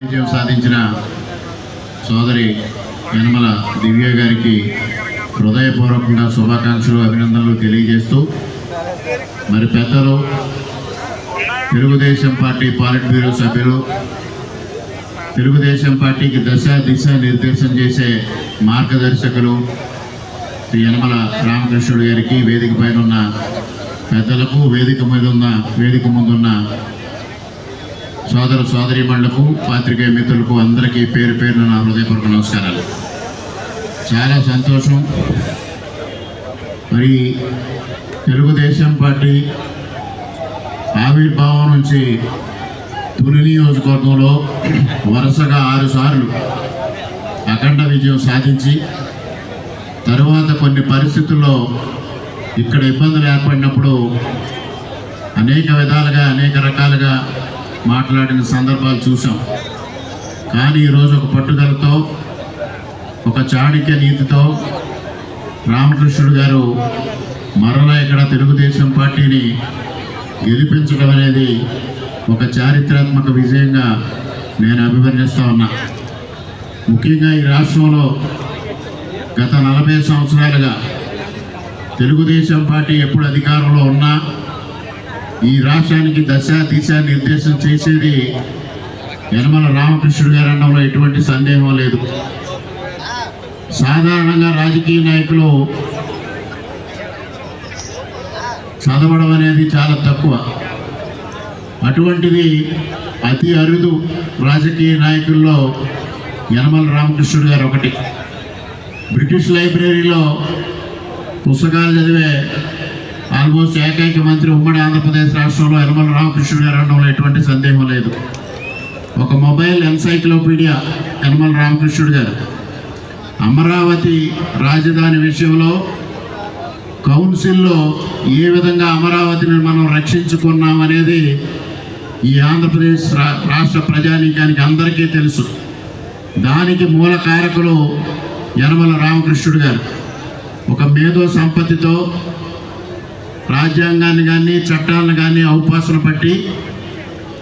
విజయం సాధించిన సోదరి యనమల దివ్య గారికి హృదయపూర్వకంగా శుభాకాంక్షలు అభినందనలు తెలియజేస్తూ మరి పెద్దలు తెలుగుదేశం పార్టీ పాలిట్ బ్యూరో సభ్యులు తెలుగుదేశం పార్టీకి దశ దిశ నిర్దేశం చేసే మార్గదర్శకులు శ్రీ యనమల రామకృష్ణుడు గారికి వేదిక పైన ఉన్న పెద్దలకు వేదిక మీద ఉన్న వేదిక ముందున్న సోదర సోదరీమణులకు పాత్రికేయ మిత్రులకు అందరికీ పేరు పేరున నా హృదయపూర్వక నమస్కారాలు. చాలా సంతోషం. మరి తెలుగుదేశం పార్టీ ఆవిర్భావం నుంచి తుని నియోజకవర్గంలో వరుసగా ఆరుసార్లు అఖండ విజయం సాధించి తరువాత కొన్ని పరిస్థితుల్లో ఇక్కడ ఇబ్బందులు ఏర్పడినప్పుడు అనేక విధాలుగా అనేక రకాలుగా మాట్లాడిన సందర్భాలు చూసాం కానీ ఈరోజు ఒక పట్టుదలతో ఒక చాణక్య నీతితో రామకృష్ణుడు గారు మరలా ఇక్కడ తెలుగుదేశం పార్టీని గెలిపించడం అనేది ఒక చారిత్రాత్మక విజయంగా నేను అభివర్ణిస్తూ ఉన్నా. ముఖ్యంగా ఈ రాష్ట్రంలో గత నలభై సంవత్సరాలుగా తెలుగుదేశం పార్టీ ఎప్పుడు అధికారంలో ఉన్నా ఈ రాష్ట్రానికి దశ దిశ నిర్దేశం చేసేది యనమల రామకృష్ణుడు గారు అనడంలో ఎటువంటి సందేహం లేదు. సాధారణంగా రాజకీయ నాయకులు చదవడం అనేది చాలా తక్కువ. అటువంటిది అతి అరుదు రాజకీయ నాయకుల్లో యనమల రామకృష్ణుడు గారు ఒకటి. బ్రిటిష్ లైబ్రరీలో పుస్తకాలు చదివే ఆల్మోస్ట్ ఏకైక మంత్రి ఉమ్మడి ఆంధ్రప్రదేశ్ రాష్ట్రంలో యనమల రామకృష్ణుడు గారు అనడంలో ఎటువంటి సందేహం లేదు. ఒక మొబైల్ ఎన్సైక్లోపీడియా యనమల రామకృష్ణుడు గారు. అమరావతి రాజధాని విషయంలో కౌన్సిల్లో ఏ విధంగా అమరావతిని మనం రక్షించుకున్నాం అనేది ఈ ఆంధ్రప్రదేశ్ రాష్ట్ర ప్రజానీకానికి అందరికీ తెలుసు. దానికి మూల కారకులు యనమల రామకృష్ణుడు గారు. ఒక మేధో సంపత్తితో రాజ్యాంగాన్ని కానీ చట్టాలను కానీ అవపాసన పట్టి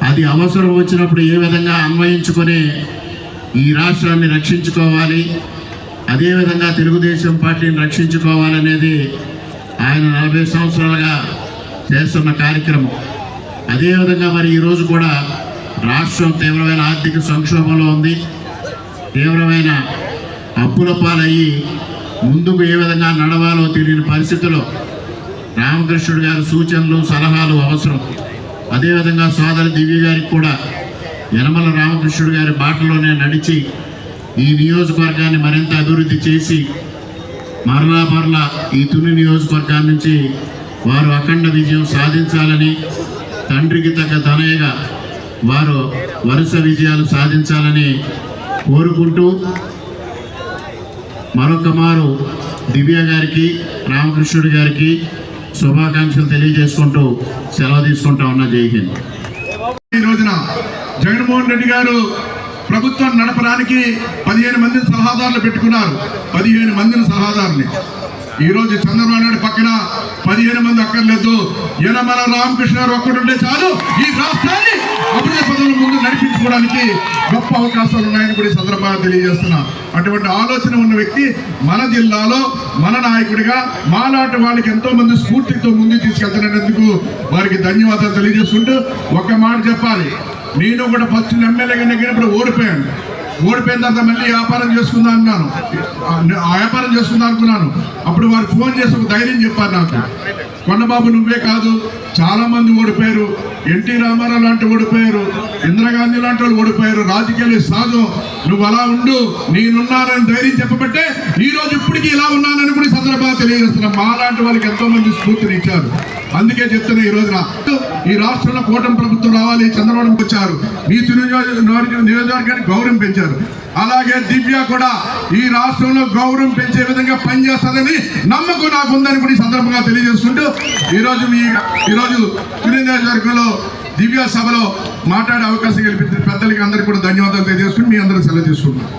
అది అవసరం వచ్చినప్పుడు ఏ విధంగా అన్వయించుకొని ఈ రాష్ట్రాన్ని రక్షించుకోవాలి అదేవిధంగా తెలుగుదేశం పార్టీని రక్షించుకోవాలనేది ఆయన నలభై సంవత్సరాలుగా చేస్తున్న కార్యక్రమం. అదేవిధంగా మరి ఈరోజు కూడా రాష్ట్రం తీవ్రమైన ఆర్థిక సంక్షోభంలో ఉంది. తీవ్రమైన అప్పుల పాలయ్యి ముందుకు ఏ విధంగా నడవాలో తెలియని పరిస్థితుల్లో రామకృష్ణుడు గారి సూచనలు సలహాలు అవసరం. అదేవిధంగా సోదరి దివ్య గారికి కూడా యనమల రామకృష్ణుడు గారి బాటలోనే నడిచి ఈ నియోజకవర్గాన్ని మరింత అభివృద్ధి చేసి మరలా మరలా ఈ తుని నియోజకవర్గం నుంచి వారు అఖండ విజయం సాధించాలని తండ్రికి తగ్గ తనయగా వారు వరుస విజయాలు సాధించాలని కోరుకుంటూ మరొక మారు దివ్య గారికి రామకృష్ణుడి గారికి శుభాకాంక్షలు తెలియజేసుకుంటూ సెలవు తీసుకుంటా ఉన్నా జై హింద్. ఈ రోజున జగన్మోహన్ రెడ్డి గారు ప్రభుత్వం నడపడానికి పదిహేను మందిని సలహాదారులు పెట్టుకున్నారు. పదిహేను మందిని సలహాదారుని. ఈ రోజు చంద్రబాబు నాయుడు పక్కన పదిహేను మంది అక్కర్లేదు. యనమల రామకృష్ణ ఒక్కడుంటే చాలు. ఈ రాష్ట్రాన్ని అభివృద్ధి పదవుల ముందు నడిపించుకోవడానికి గొప్ప అవకాశాలు ఉన్నాయని కూడా ఈ సందర్భంగా తెలియజేస్తున్నా. అటువంటి ఆలోచన ఉన్న వ్యక్తి మన జిల్లాలో మన నాయకుడిగా మాలాంటి వాళ్ళకి ఎంతో మంది స్ఫూర్తితో ముందుకు తీసుకెళ్తున్నందుకు వారికి ధన్యవాదాలు తెలియజేస్తుంటూ ఒక మాట చెప్పాలి. నేను కూడా ఫస్ట్ ఎమ్మెల్యేగా నెగ్గినప్పుడు ఓడిపోయాను. ఊడిపోయిందంతా మళ్ళీ వ్యాపారం చేసుకుందాం అన్నాను. ఆ- వ్యాపారం చేసుకుందా అనుకున్నాను. అప్పుడు వారు ఫోన్ చేసి ఒక ధైర్యం చెప్పారు నాకు. కొండబాబు నువ్వే కాదు. చాలా మంది ఓడిపోయారు. ఎన్టీ రామారావు లాంటి ఓడిపోయారు. ఇందిరాగాంధీ లాంటి వాళ్ళు ఓడిపోయారు. రాజకీయాలు సాధు. నువ్వు అలా ఉండు. నేనున్నానని ధైర్యం చెప్పబట్టే ఈ రోజు ఇప్పటికీ ఇలా ఉన్నానని కూడా సందర్భంగా తెలియజేస్తున్నా. మా లాంటి వాళ్ళకి ఎంతో మంది స్ఫూర్తిని ఇచ్చారు. అందుకే చెప్తున్నా ఈ రోజున. ఈ రాష్ట్రంలో కూటమి ప్రభుత్వం రావాలి. చంద్రబాబు వచ్చారు. నీతి నియోజకవర్గానికి గౌరవం పెంచారు. అలాగే దివ్య కూడా ఈ రాష్ట్రంలో గౌరవం పెంచే విధంగా పనిచేస్తుందని నమ్మకం నాకు ఉందని కూడా ఈ సందర్భంగా తెలియజేస్తుంటూ ఈరోజు మీ ఈరోజు తుని నియోజకవర్గంలో దివ్య సభలో మాట్లాడే అవకాశం కల్పించిన పెద్దలకి అందరికీ కూడా ధన్యవాదాలు తెలియజేసుకుని మీ అందరూ సెలవు తీసుకుంటున్నాను.